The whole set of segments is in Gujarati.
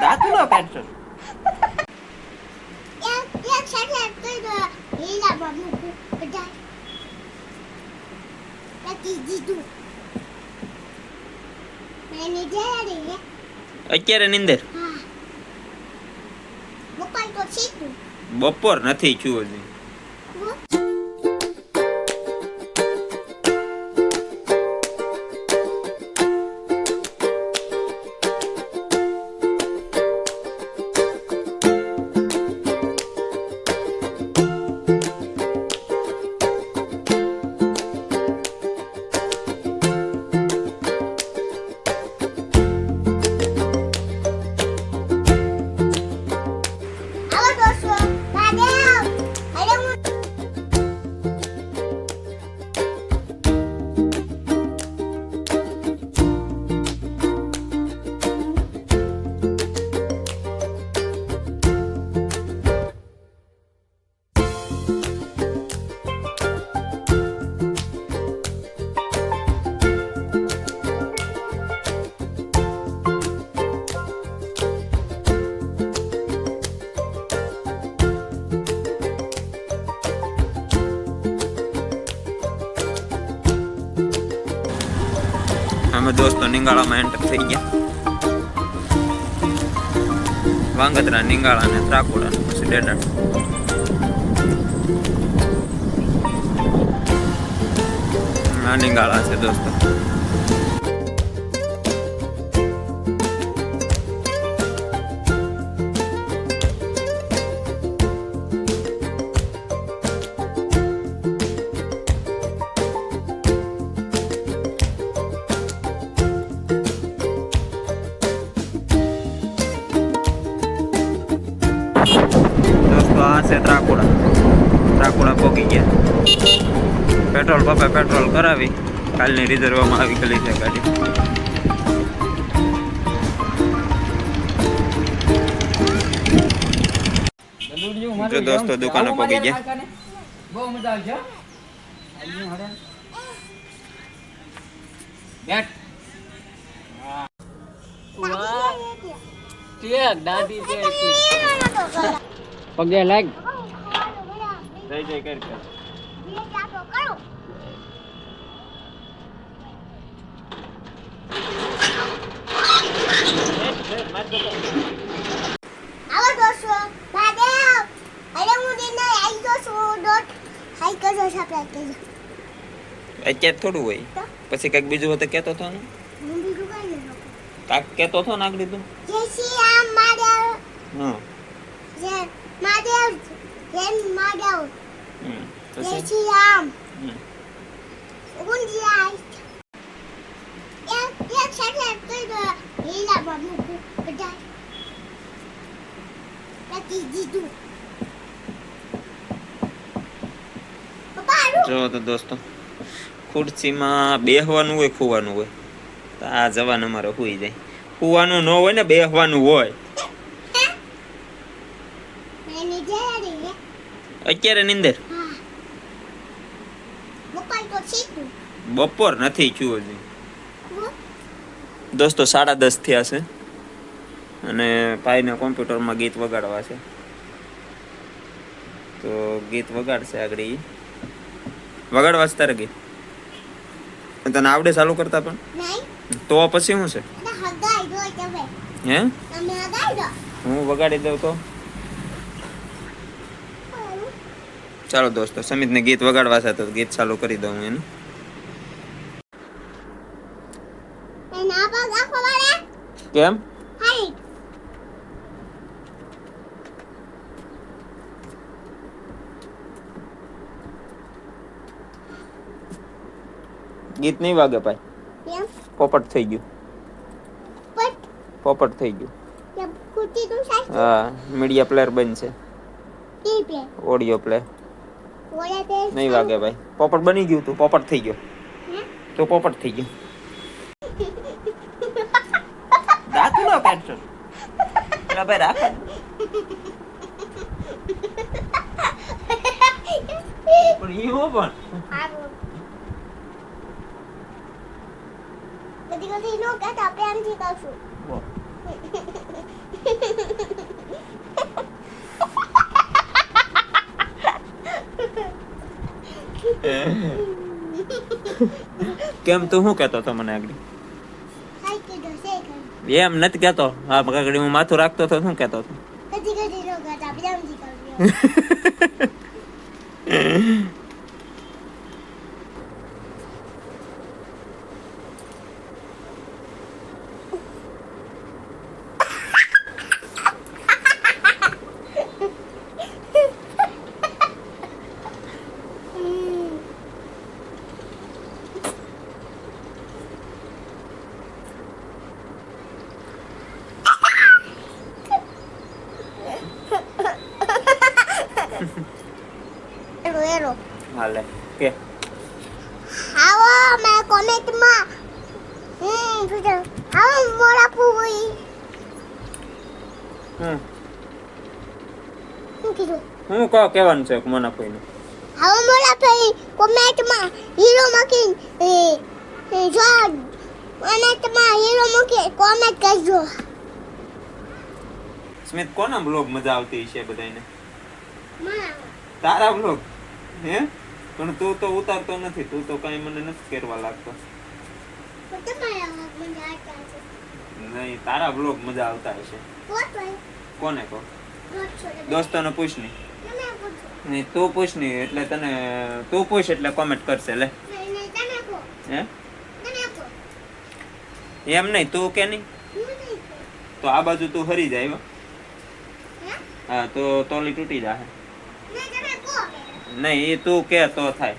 દાંત નો કાઢશો એક એક સાથે તો લીલા બાબુ બધા લકી દીધું મેને જયારે રે અત્યારે નિંદર. બપોર નથી છું હજી. અમે દોસ્તો નિંગાળામાં એન્ટર થઈ ગયા. વાંગતરા નિંગાળા ને ત્રાકુડા ને પછી ડેડા. આ નિંગાળા છે દોસ્તો. કરાવી કાલની રિઝર્વમાં આવી ગયેલી છે ગાડી. જો દોસ્તો દુકાને પગી ગયા. બહુ મજા આવશે હો. બેટ ટેક દાદી છે. પગે લાગ. જય જય કર કરો આવો દોસ્તો બાદેવ અરે હું દિને આવી તો છું ડોટ હાઈ કરજો સપ્લાય કરજો. અત્યારે થોડું હોય. પછી કંઈક બીજું કેતો કહેતો હતો ને. હું બીજું કઈ નહીં કહેતો હતો ને આગળ તું? જય શ્રી રામ માદેવ હા. જય માદેવ જય હમ. જય શ્રી રામ. એક એક સાથે લીલા બાબુ બધા લકી દીધું જો તો દોસ્તો ખુરશીમાં બેહવાનું હોય ખુવાનું હોય. તો આ જવાન અમારે સુઈ જાય. ખુવાનું ન હોય ને બેહવાનું હોય. અત્યારે નિંદર. બપોર બપોર નથી છું હજી. દોસ્તો સાડા દસ થયા છે. અને ભાઈને કોમ્પ્યુટરમાં ગીત વગાડવા છે. તો ગીત વગાડશે આગળ એ વગાડવા છે તારે ગીત? તને આવડે ચાલુ કરતા પણ? તો પછી શું છે? હે? હું વગાડી દઉં તો? ચાલો દોસ્તો સમિતને ગીત વગાડવા છે તો ગીત ચાલુ કરી દઉં એના પગ આખો વાળે કેમ? ગીત નહીં વાગે ભાઈ. પોપટ થઈ ગયું. પોપટ થઈ ગયું. હા મીડિયા પ્લેયર બનશે. ઓડિયો પ્લે નહીં વાગે ભાઈ. પોપટ બની ગયું તું. પોપટ થઈ ગયો? તો પોપટ થઈ ગયો. ભાઈ રાખ પણ ઈ હો પણ. કેમ તું શું કહેતો તો મને આગળ એમ નથી કેતો હા કાકડી હું માથું રાખતો તો શું કેતો હતો? હાલે. કે. આવો મેં કોમેન્ટમાં. હમ પૂછો આવો મોરા પૂરી હમ. શું કીધું? હું કહો કહેવાનું છે મને કોઈને. આવો મોરા ભાઈ કોમેન્ટમાં હીરો મૂકી જો કોમેન્ટમાં હીરો મૂકી કોમેન્ટ કરજો. સ્મિત કોના બ્લોગ મજા આવતી છે બધાને તારા બ્લોગ હે? પણ તું તો ઉતારતો નથી તું તો કઈ મને નથી કરવા લાગતો. નહીં તારા બ્લોગ મજા આવતા હશે. કોને કહો? દોસ્તોને પૂછ નહીં નહીં તું પૂછ નહીં એટલે તને તું પૂછ એટલે કોમેન્ટ કરશે લે. હે? એમ નહીં તું કે નહીં. તો આ બાજુ તું હરી જાય હો. હા? તો તોલી તૂટી જાય નહીં એ તું કે તો થાય.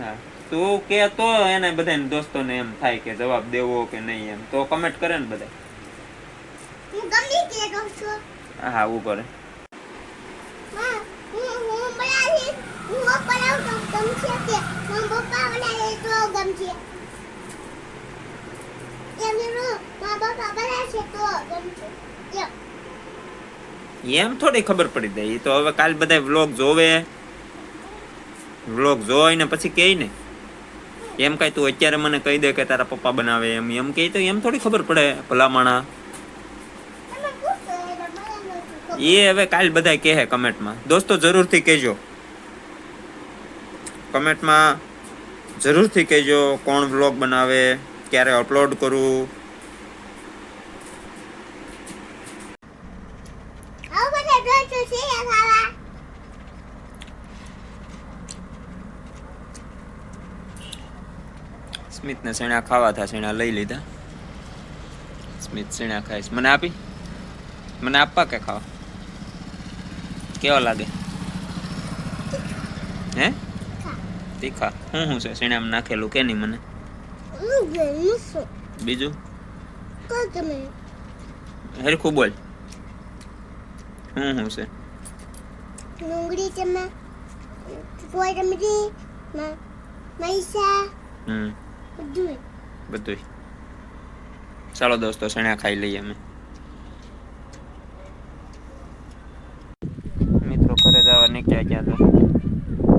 હા તું કે તો એને બધાને દોસ્તોને એમ થાય કે જવાબ દેવો કે નહીં એમ. તો કમેન્ટ કરે ને બધા. હું ગમે તે કહું છું. હા હું કરે Yeah, you know, my papa, કે? હું પપ્પા બનાવે તો ગમશે. એમ થોડી ખબર પડી જાય. એ તો હવે કાલ બધા વ્લોગ જોવે. વ્લોગ જોઈને પછી કહે ને. એમ કઈ તું અત્યારે મને કહી દે કે તારા પપ્પા બનાવે એમ એમ કહે તો એમ થોડી ખબર પડે, ભલા માણા. તમે પૂછો એટલે મને નથી ખબર. એ હવે કાલ બધા કહે કમેન્ટમાં. દોસ્તો, જરૂરથી કહેજો. કમેન્ટમાં જરૂરથી કહેજો કોણ વ્લોગ બનાવે, ક્યારે અપલોડ કરું આવું બધા જોઈશું છે ખાવા સ્મિતને શેણા ખાવા થા શેણા લઈ લીધા. સ્મિત શેણા ખાઈશ મને આપી? મને આપવા કે ખાવા? કેવા લાગે? હે? તીખા. હું શું છે? શેણામાં નાખેલું કે નહીં મને? બીજું? હરખું બોલ. હું શું છે? ડુંગળી તમે કોથમરી મૈસા. હમ. બધું ચાલો દોસ્તો, શેણા ખાઈ લઈએ અમે. મિત્રો, ઘરે જવા નીકળ્યા ગયા તો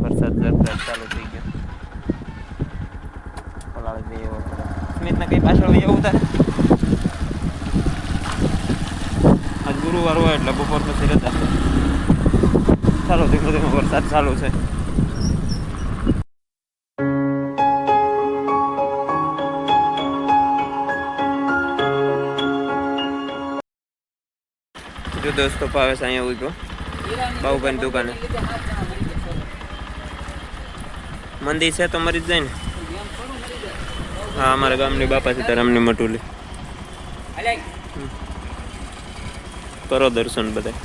વરસાદ ઝરઝર ચાલુ થઈ ગયો. પલાળી દઈએ કઈ પાછળ એવું આજ ગુરુવાર હોય એટલે બપોર પછી રજા ચાલો, ધીમે ધીમે વરસાદ ચાલુ છે. દોસ્તો પાવેશ અહીંયા ઊભો બાબુભાઈની દુકાને. મંદિર છે તો મરી જ જાય ને? હા અમારા ગામની બાપા સીતારામની મટુલી કરો દર્શન બધા.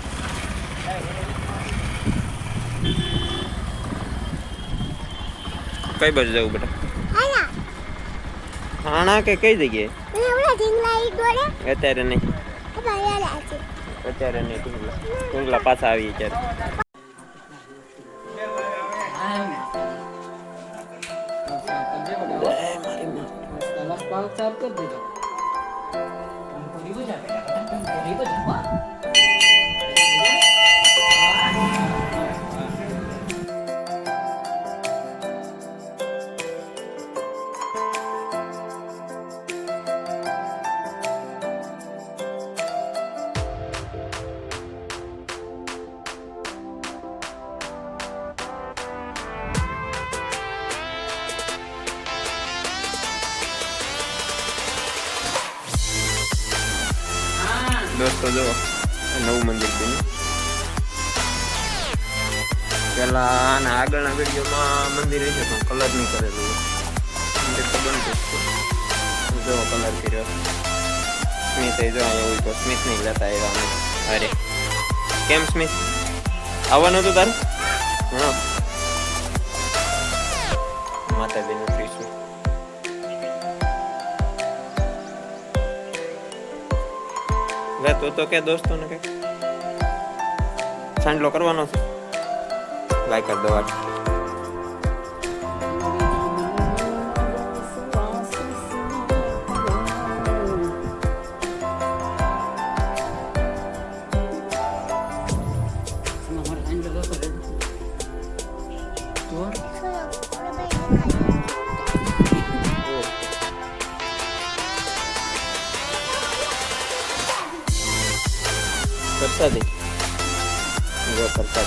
કઈ બાજુ જવું બેટા? હાણા કે કઈ જગ્યાએ? અત્યારે નહીં ટુંગલા ટુંગલા પાછા આવી ત્યારે Kalau kau tak kerja, kau ribut jangan, kau ribut jangan. દોસ્તો જો નવું મંદિર બન્યું પેલા આના આગળના વિડીયોમાં મંદિર છે પણ કલર નહીં કરેલું. મંદિર તો બંધ છે. જો કલર કર્યો. સ્મિત એ જો અહીંયા તો સ્મિત નહીં લેતા આવ્યા અમે. અરે. કેમ સ્મિત? આવવાનું હતું તારું? હા. માતાજીનું લે તો તો કે દોસ્તોને કે. સાંડલો કરવાનો છે. લાઈક કર દવા. કરતા દે જો કરતા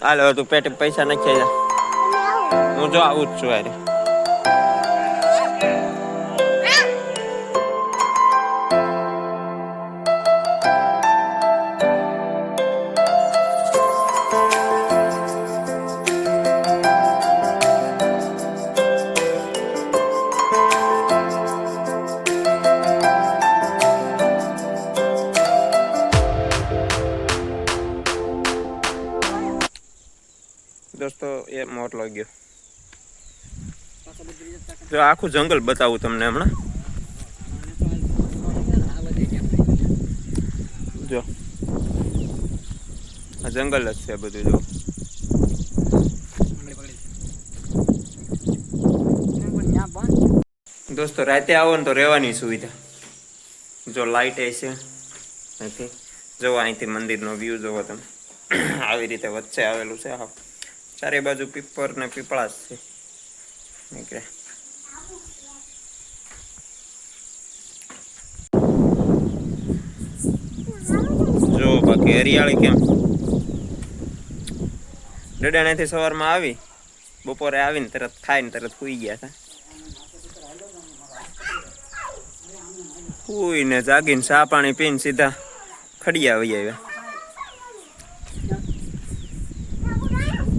હાલો તું પેટે પૈસા નાખી હું જો આવું જ છું અરે જો આખું જંગલ બતાવું તમને હમણાં. જો. આ જંગલ જ છે બધું, જો. દોસ્તો, રાતે આવો ને તો રહેવાની સુવિધા. જો લાઇટ છે. અહીંથી. જો અહીંથી મંદિરનો વ્યૂ જોવો તમે. આવી રીતે વચ્ચે આવેલું છે. હા. ચારે બાજુ પીપર ને પીપળા જ છે. નીકળે જો બાકી હરિયાળી કેમ? ડડાણાથી સવારમાં આવી, બપોરે આવીને તરત ખાઈને તરત સુઈ ગયા હતા. સુઈને જાગીને ચા પાણી પીને સીધા ખડિયા આવી આવ્યા.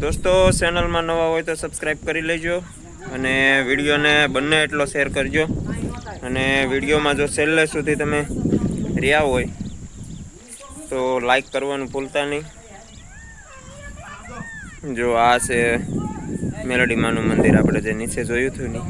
દોસ્તો, ચેનલમાં નવા હોય તો સબસ્ક્રાઈબ કરી લેજો અને વિડીયોને બંને એટલો શેર કરજો. અને વિડીયોમાં જો છેલ્લે સુધી તમે રહ્યા હોય તો લાઈક કરવાનું ભૂલતા નહીં. જો આ છે મેલડીમાનું મંદિર આપણે જે નીચે જોયું હતું ને.